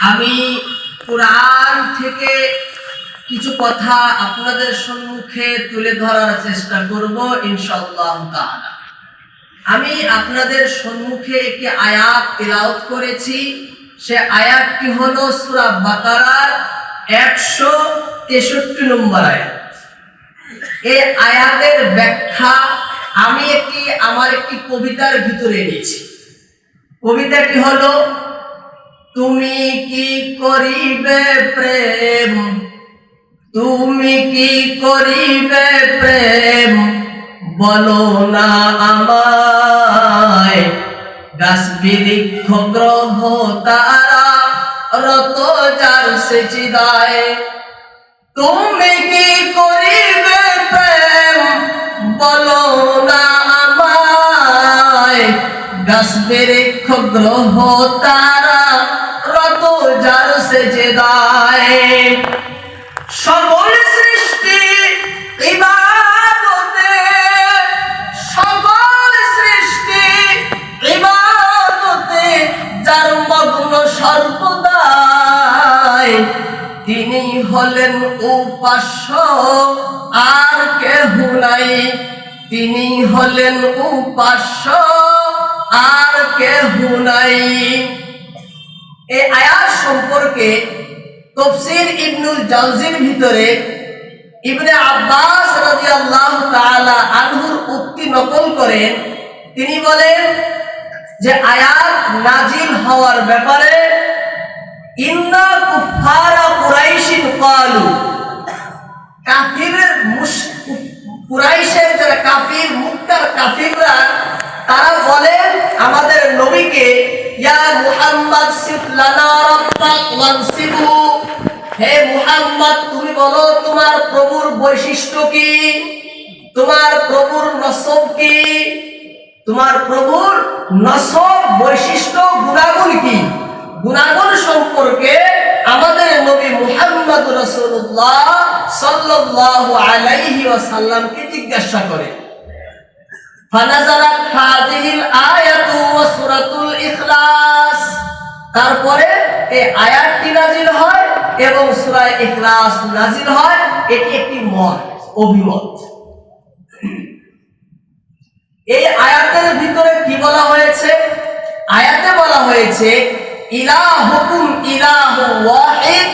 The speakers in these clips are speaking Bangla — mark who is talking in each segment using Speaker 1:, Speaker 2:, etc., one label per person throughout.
Speaker 1: আমি কোরআন থেকে কিছু কথা আপনাদের সম্মুখে তুলে ধরার চেষ্টা করব, ইনশাআল্লাহ তাআলা। আমি আপনাদের সম্মুখে একটি আয়াত তেলাওয়াত করেছি। সে আয়াতটি হলো সূরা বাকারার একশো তেষট্টি নম্বর আয়াত। এই আয়াতের ব্যাখ্যা আমি একটি, আমার একটি কবিতার ভিতরে এনেছি। কবিতাটি হলো তুমি কি করিবে প্রেম? তুমি কি করিবে প্রেম? বলো না আমায়। গাছ বৃক্ষ গ্রহ তারা রত যার সেচিদায়। তুমি কি করিবে প্রেম? বলো না আমায়। গাছ বৃক্ষ গ্রহ তারা যার সেচে দায় সকল সৃষ্টি ইবাদতে সকল সৃষ্টি ইবাদতে যার মগ্ন সর্বদাই তিনি হলেন উপাস্য, আর কেহ নাই। তিনি হলেন উপাস্য, আর কেহ নাই। এই আয়াত সম্পর্কে তফসির ইবনুল জাউজির ভিতরে ইবনে আব্বাস রাদিয়াল্লাহু তাআলা আনহুর উক্তি নকল করেন তিনি বলেন যে আয়াত নাজিল হওয়ার ব্যাপারে, ইন্না কুফারা কুরাইশিন কাফিরের মুশ- কুরাইশের যারা কাফির, মুক্তার কাফিররা, তারা বলেন আমাদের নবীকে, ইয়া মুহাম্মদ সিফ লানা রাব্বাক ওয়ানসিবহু। হে মুহাম্মদ, তুমি বলো, তোমার প্রভুর বৈশিষ্ট্য কি? তোমার প্রভুর নসব কি? তোমার প্রভুর নসব, বৈশিষ্ট্য, গুণাগুণ কি? গুণাগুণ সম্পর্কে আমাদের নবী মুহাম্মদ রাসূলুল্লাহ সাল্লাল্লাহু আলাইহি ওয়াসাল্লামকে জিজ্ঞাসা করে। আয়াতু ওয়া সূরাতুল ইখলাস তারপরে এই আয়াতটি নাজিল হয় এবং সূরা ইখলাস নাজিল হয়। এটি একটি মত, অভিমত। এই আয়াতের ভিতরে কি বলা হয়েছে? আয়াতে বলা হয়েছে, ইলাহুকুম ইলাহু ওয়াহিদ,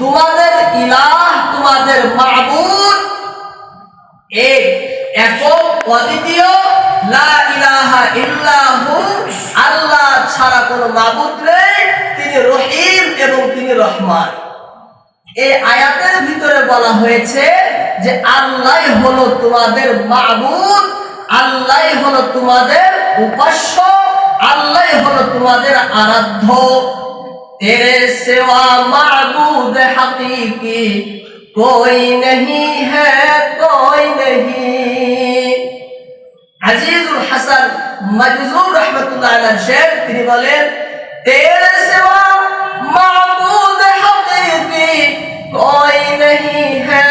Speaker 1: তোমাদের ইলাহ তোমাদের মাবুদ। এক একক, অদ্বিতীয় আল্লাহ ছাড়া কোন মাবুদ নেই, তিনি রহিম এবং তিনি রহমান। এই আয়াতের ভিতরে বলা হয়েছে যে, আল্লাহ হলো তোমাদের মাবুদ, আল্লাহ হলো তোমাদের উপাস্য, আল্লাহ হলো তোমাদের আরাধ্য। তেরে সেবা মাবুদ হাকিকি, কোই নেই হ্যাঁ কোই নেই আজিজুল হাসান মাজুজুর রহমতুল্লাহ আলাইহি শেখ তিনি বলেন তেরে সেবা মাবুদ হাকিকি कोई नहीं है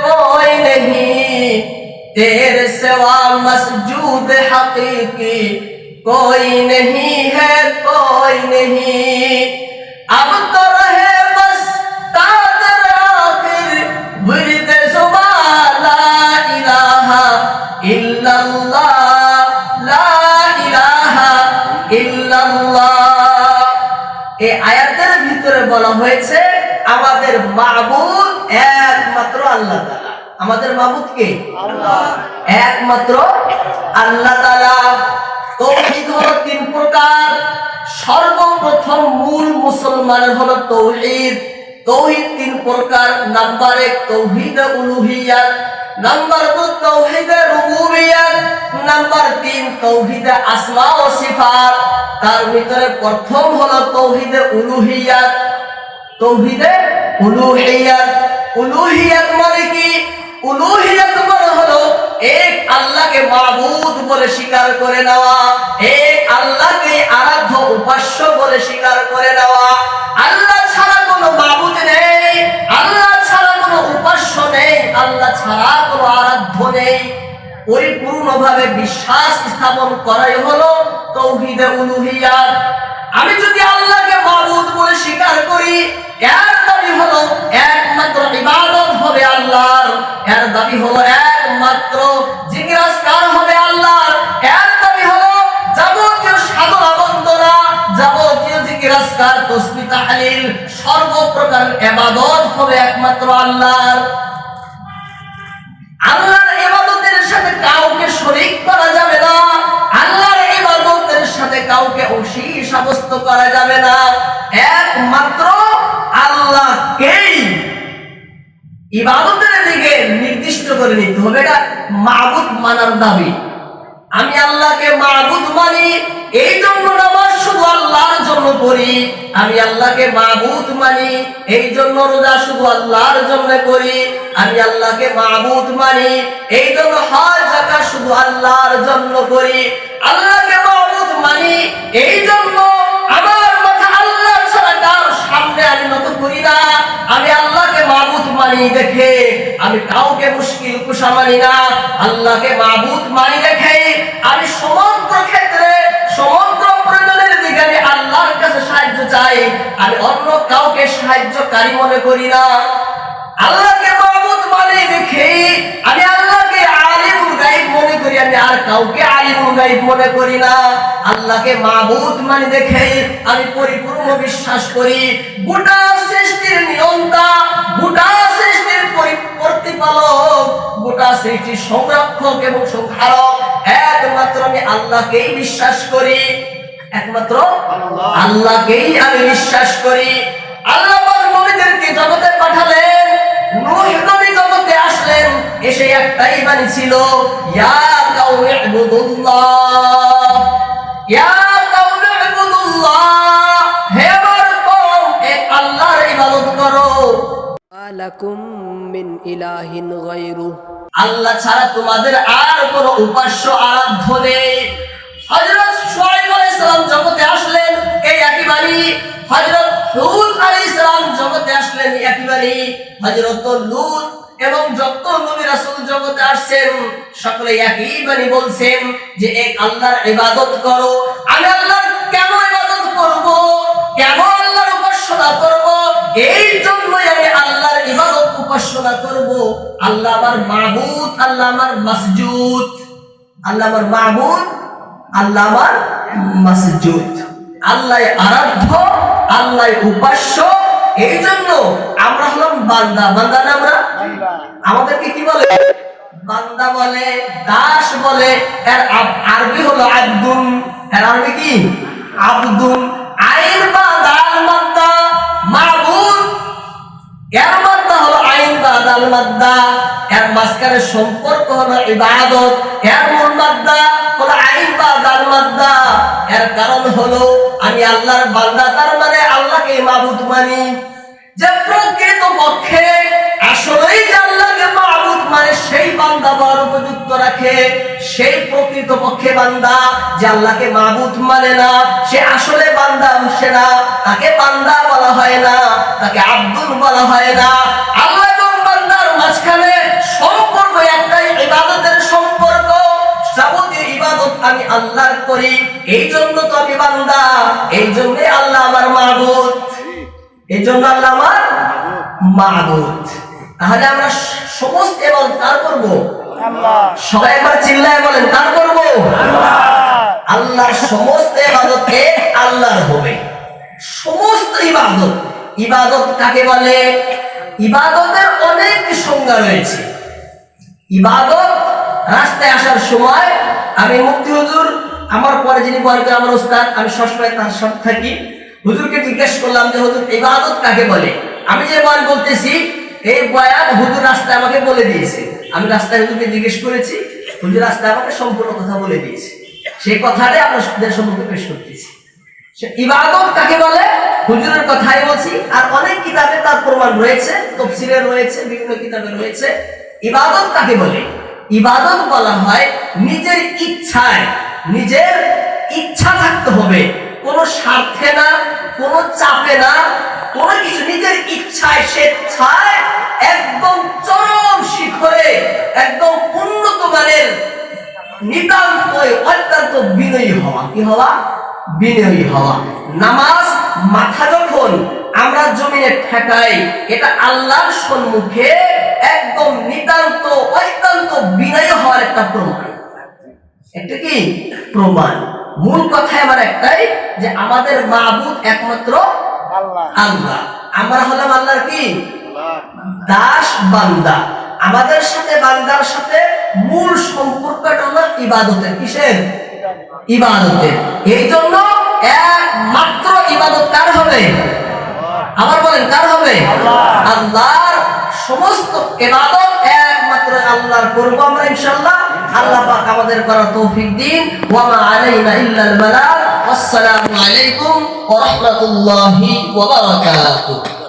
Speaker 1: कोई नहीं तेरे सिवा मसजूद हकीकी कोई नहीं है कोई नहीं अब तो এই আয়াতের ভিতরে বলা হয়েছে আমাদের মাবুদ একমাত্র আল্লাহ তাআলা আমাদের মাবুদ কে? একমাত্র আল্লাহ তাআলা তৌহিদ হলো তিন প্রকার। সর্বপ্রথম মূল মুসলমানের হলো তৌহিদ। তৌহিদ তিন প্রকার। নাম্বার এক তৌহিদ উলুহিয়াত। নাম্বার দু তৌহিদ রুবুবিয়াত। নাম্বার তিন তৌহিদ আসমা ও সিফাত। তার ভিতরে প্রথম হলো তৌহিদ উলুহিয়াত। তৌহিদে উলুহিয়াত। উলুহিয়াত মানে কি? উলুহিয়াত মানে হলো এক আল্লাহকে মাবুদ বলে স্বীকার করে নেওয়া, এক আল্লাহকে আরাধ্য উপাস্য বলে স্বীকার করে নেওয়া। আল্লাহ ছাড়া কোনো মাবুদ নেই, আল্লাহ ছাড়া কোনো উপাস্য নেই, আল্লাহ ছাড়া কোনো আরাধ্য নেই। পরিপূর্ণভাবে বিশ্বাস স্থাপন করাই হলো তৌহিদে উলুহিয়াত। আমি যদি আল্লাহকে মাবুদ বলে স্বীকার করি, এর দাবি হলো একমাত্র ইবাদত হবে আল্লাহর। এর দাবি হলো একমাত্র জিজ্ঞাসকার হবে আল্লাহর। এর দাবি হলো যাবতীয় সাধনা বন্দনা যাবতীয় জিজ্ঞাসকার তসবি তাহলিল, সর্বপ্রকার ইবাদত হবে একমাত্র আল্লাহর। আল্লাহর ইবাদতের দিকে নির্দিষ্ট করে নিতে হবে। এটা মাবুদ মানার দাবি। আমি আল্লাহকে মাবুদ মানি, এই জন্য নামাজ শুধু আল্লাহর জন্য করি। আমি আল্লাহকে মাবুদ মানি, এই জন্য রোজা শুধু আল্লাহর জন্য করি। আমি আল্লাহকে মাবুদ মানি, এই জন্য হজ, জাকাত শুধু আল্লাহর জন্য করি। আল্লাহকে মাবুদ মানি, এই জন্য আমার মাথা আল্লাহ ছাড়া কার সামনে আমি নত করি না। আমি মানি দেখে, আমি কাউকে মুশকিল কুশা মানি না, আল্লাহকে মাবুদ মানি দেখে, আমি সমগ্র ক্ষেত্রে, সমগ্র প্রয়োজনের দিকে আমি আল্লাহর কাছে সাহায্য চাই, আমি অন্য কাউকে সাহায্যকারী মনে করি না। আল্লাহকে মাবুদ মানি দেখে, আমি আল্লাহকে আলিমুল গাইব মনে করি, আমি আর কাউকে আলিমুল গাইব মনে করি না। আল্লাহকে মাবুদ মানি দেখে আমি পরিপূর্ণ বিশ্বাস করি। গোটা সৃষ্টির নিয়ন্তা গোটা সৃষ্টির প্রতিপালক গোটা সৃষ্টির সংরক্ষক এবং সংহারক। একমাত্র আমি আল্লাহকেই বিশ্বাস করি। একমাত্র আল্লাহকেই আমি বিশ্বাস করি। আল্লাহ সে একটাই এক আল্লাহর ইবাদত আল্লাহ ছাড়া তোমাদের আর কোনো উপাস্য আরাধ্য নেই। হযরত শুআইব আলাইহিস সালাম জগতে আসলেন এই একই বাণী হযরত হুদ আলাইহিস সালাম জগতে আসলেন একই বাণী হযরত লূত এবং যত নবী রাসূল জগতে আসছেন, সকলে একই বাণী বলছেন যে এক আল্লাহর ইবাদত করো। আমি আল্লাহর কেন ইবাদত করব? কেন আল্লাহর উপাসনা করব? এই জন্যই আমি আল্লাহর ইবাদত উপাসনা করব। আল্লাহ আমার মাহবুদ আল্লাহ আমার মাসজুদ। আল্লাহ আমার মাহবুদ আল্লাহ আমার মাসজুদ। আল্লাহ আরাধ্য, আল্লাহ উপাস্য। এই জন্য আমরা হলাম বান্দা। বান্দা আমরা? আমাদেরকে কি বলে? বান্দা বলে, দাস বলে। এর আরবি হলো আব্দুন। এর আরবি কি? আব্দুন। আইন মাবুদ। এর হলো আইন এর মাঝখানে সম্পর্ক হলো ইবাদত। এর মূল মাদ্দা হলো আইন এর কারণ হলো, আমি আল্লাহর বান্দা। তার মানে আল্লাহকে মাবুদ মানি। যে প্রকৃত পক্ষে বান্দা বড় উপযুক্ত রাখে। সেই প্রকৃত পক্ষে বান্দা যে আল্লাহকে মাবুদ মানে না, সে আসলে বান্দা সে না, তাকে বান্দা বলা হয় না, তাকে আব্দুল বলা হয় না। আল্লাহ এবং বান্দার মাঝখানে সম্পর্ক একটাই, ইবাদতের সম্পর্ক। যাবতীয় ইবাদত আমি আল্লাহর করি, এই জন্য তো আমি বান্দা, এই জন্যই আল্লাহ আমার মাবুদ। এই জন্য আল্লাহ আমার মাবুদ। তাহলে আমরা সমস্ত এবং তার করব। সবাই একবার চিল্লায় বলেন তার করব? আল্লাহর সমস্ত ইবাদত এক আল্লাহর হবে। সমস্ত ইবাদত। ইবাদত কাকে বলে? ইবাদতের অনেক সংজ্ঞা রয়েছে। ইবাদত রাস্তায় আসার সময় আমি মুক্তি হুজুর আমার পরে যিনি করে আমার উস্তাদ আমি সবসময় তার সাথে থাকি। হুজুরকে জিজ্ঞেস করলাম যে হুজুর ইবাদত কাকে বলে? আমি যে বয়ান বলতেছি এই বয়ান হুজুর রাস্তায় আমাকে বলে দিয়েছে। আমি রাস্তায় হুজুরকে জিজ্ঞেস করেছি, হুজুর রাস্তায় আমাকে সম্পূর্ণ কথা বলে দিয়েছে। সেই কথাটাই আপনাদের সম্মুখে পেশ করতেছি। ইবাদত কাকে বলে? হুজুরের কথাই বলছি। আর অনেক কিতাবে তার প্রমাণ রয়েছে, তফসিলে রয়েছে, বিভিন্ন কিতাবে রয়েছে। ইবাদত কাকে বলে? ইবাদত বলা হয় নিজের ইচ্ছায়, নিজের ইচ্ছা থাকতে হবে। কোনো স্বার্থে না, কোনো চাপে না, কোনো কিছু নিজের ইচ্ছায় স্বেচ্ছায় একদম চরম শিখরে একদম উন্নত মানের নিতান্তই অত্যন্ত বিনয়ী হওয়া। কি হওয়া? বিনয়ী হওয়া। নামাজ মাথা যখন আমরা জমিনে ঠেকাই এটা আল্লাহর সম্মুখে একদম নিতান্ত অত্যন্ত বিনয় হওয়ার একটা প্রমাণ। এটা কি? প্রমাণ। মূল কথা আমার একটাই যে আমাদের মাহবুদ একমাত্র
Speaker 2: আল্লাহ।
Speaker 1: আল্লাহ। আমরা হলাম আল্লাহর কি? দাস বান্দা। আমাদের সাথে বান্দার সাথে মূল সম্পর্কটা হলো ইবাদতের। কিসের? ইবাদতের। এই জন্য একমাত্র ইবাদত কার হবে? আবার বলেন কার হবে? আল্লাহর সমস্ত ইবাদত একমাত্র আল্লাহর করব আমরা ইনশাআল্লাহ। আল্লাহ পাক আমাদের করার তৌফিক দিন। ওয়া মা আলাইনা ইল্লাল বালাগ। আসসালামু আলাইকুম ওয়া রাহমাতুল্লাহি ওয়া বারাকাতুহু।